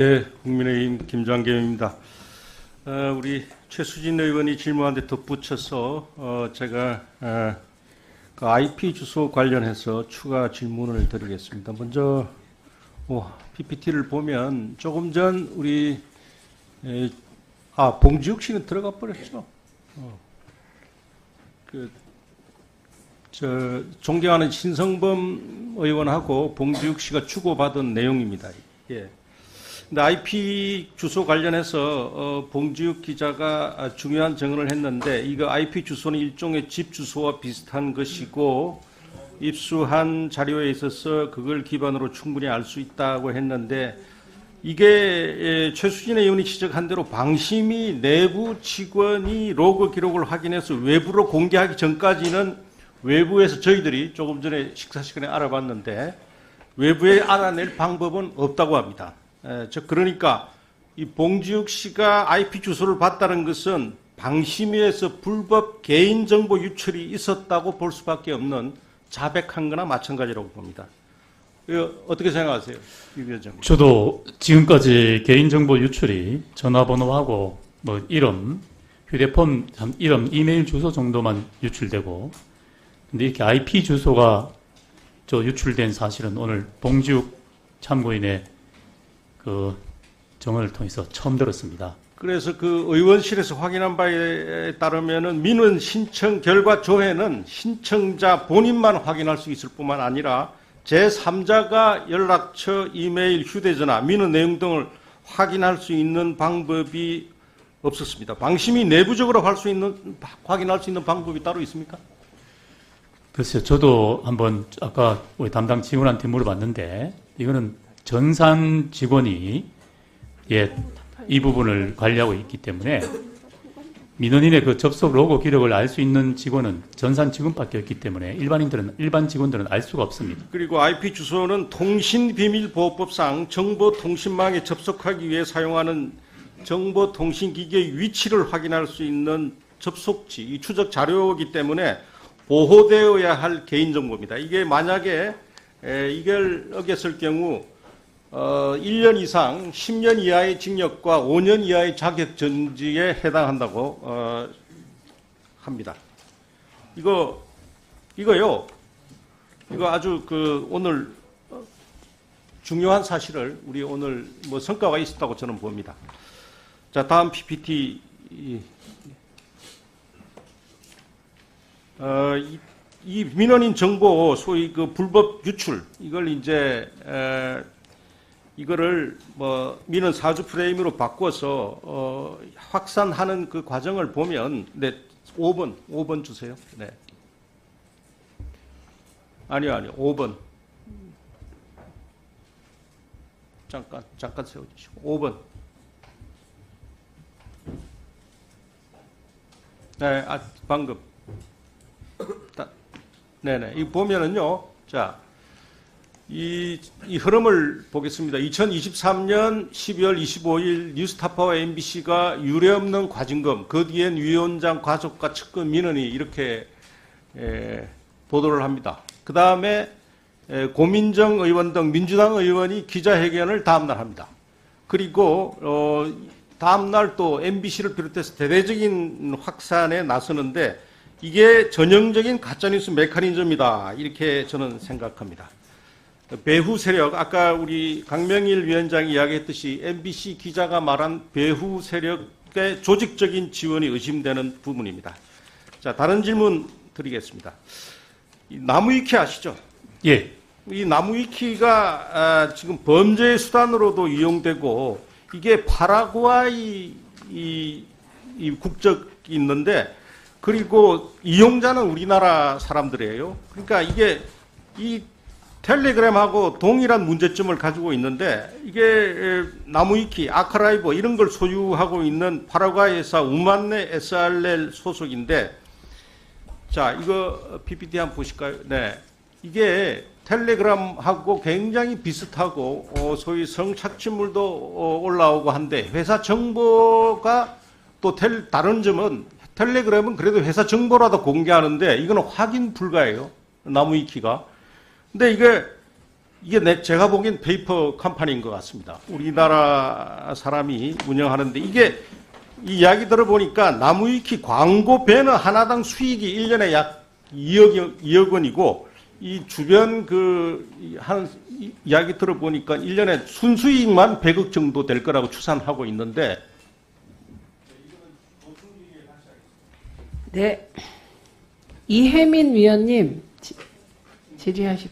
네, 국민의힘 김장겸입니다. 어, 우리 최수진 의원이 질문한 데 덧붙여서 어, 제가 어, 그 IP 주소 관련해서 추가 질문을 드리겠습니다. 먼저 어, PPT를 보면 조금 전 우리 에, 아 봉지욱 씨는 들어가 버렸죠. 어. 그, 저 존경하는 신성범 의원하고 봉지욱 씨가 주고받은 내용입니다. 예. 근데 IP 주소 관련해서 어, 봉지욱 기자가 아, 중요한 증언을 했는데 이거 IP 주소는 일종의 집 주소와 비슷한 것이고 입수한 자료에 있어서 그걸 기반으로 충분히 알 수 있다고 했는데 이게 예, 최수진 의원이 지적한 대로 방심이 내부 직원이 로그 기록을 확인해서 외부로 공개하기 전까지는 외부에서 저희들이 조금 전에 식사 시간에 알아봤는데 외부에 알아낼 방법은 없다고 합니다. 에, 저 그러니까 이 봉지욱 씨가 IP 주소를 봤다는 것은 방심위에서 불법 개인정보 유출이 있었다고 볼 수밖에 없는 자백한 거나 마찬가지라고 봅니다. 어떻게 생각하세요? 이 위원장. 저도 지금까지 개인정보 유출이 전화번호하고 뭐 이름, 휴대폰 참 이름, 이메일 주소 정도만 유출되고 근데 이렇게 IP 주소가 저 유출된 사실은 오늘 봉지욱 참고인의 그 정언을 통해서 처음 들었습니다. 그래서 그 의원실에서 확인한 바에 따르면은 민원 신청 결과 조회는 신청자 본인만 확인할 수 있을 뿐만 아니라 제3자가 연락처, 이메일, 휴대전화, 민원 내용 등을 확인할 수 있는 방법이 없었습니다. 방심이 내부적으로 할 수 있는 확인할 수 있는 방법이 따로 있습니까? 글쎄요, 저도 한번 아까 우리 담당 직원한테 물어봤는데 이거는 전산 직원이 예, 이 부분을 관리하고 있기 때문에 민원인의 그 접속 로고 기록을 알 수 있는 직원은 전산 직원밖에 없기 때문에 일반인들은 일반 직원들은 알 수가 없습니다. 그리고 IP 주소는 통신비밀보호법상 정보통신망에 접속하기 위해 사용하는 정보통신기기의 위치를 확인할 수 있는 접속지, 이 추적 자료이기 때문에 보호되어야 할 개인정보입니다. 이게 만약에 에, 이걸 어겼을 경우 어, 1년 이상 10년 이하의 징역과 5년 이하의 자격 정지에 해당한다고 어, 합니다. 이거 이거요. 이거 아주 그 오늘 어, 중요한 사실을 우리 오늘 뭐 성과가 있었다고 저는 봅니다. 자 다음 PPT 이, 어, 이, 이 민원인 정보 소위 그 불법 유출 이걸 이제 에, 이거를 뭐 민원 사주 프레임으로 바꿔서 어, 확산하는 그 과정을 보면 네 5번 5번 주세요. 네. 아니요 아니요. 5번. 잠깐 잠깐 세워주시고. 5번. 네, 아, 방금. 다, 네네. 이 보면은요 자 이, 이 흐름을 보겠습니다. 2023년 12월 25일 뉴스타파와 MBC가 유례없는 과징금, 그 뒤엔 위원장 가족과 측근 민원이 이렇게 에, 보도를 합니다. 그 다음에 고민정 의원 등 민주당 의원이 기자회견을 다음날 합니다. 그리고 어, 다음날 또 MBC를 비롯해서 대대적인 확산에 나서는데 이게 전형적인 가짜뉴스 메커니즘이다. 이렇게 저는 생각합니다. 배후 세력, 아까 우리 강명일 위원장이 이야기했듯이 MBC 기자가 말한 배후 세력의 조직적인 지원이 의심되는 부분입니다. 자, 다른 질문 드리겠습니다. 이 나무위키 아시죠? 예, 이 나무위키가 아, 지금 범죄의 수단으로도 이용되고 이게 파라과이 이, 이 국적이 있는데 그리고 이용자는 우리나라 사람들이에요. 그러니까 이게 이 텔레그램하고 동일한 문제점을 가지고 있는데 이게 에, 나무위키, 아카라이브 이런 걸 소유하고 있는 파라과이 회사 우만네 SRL 소속인데 자 이거 PPT 한번 보실까요? 네 이게 텔레그램하고 굉장히 비슷하고 어, 소위 성착취물도 어, 올라오고 한데 회사 정보가 또 텔, 다른 점은 텔레그램은 그래도 회사 정보라도 공개하는데 이거는 확인 불가예요 나무위키가. 근데 이게 이게 내, 제가 보기엔 페이퍼 컴퍼니인 것 같습니다. 우리나라 사람이 운영하는데 이게 이 이야기 들어보니까 나무위키 광고 배너 하나당 수익이 1년에 약 2억, 2억 원이고 이 주변 그한 이야기 들어보니까 1년에 순수익만 100억 정도 될 거라고 추산하고 있는데 네. 이혜민 위원님 지- 질의하십시오.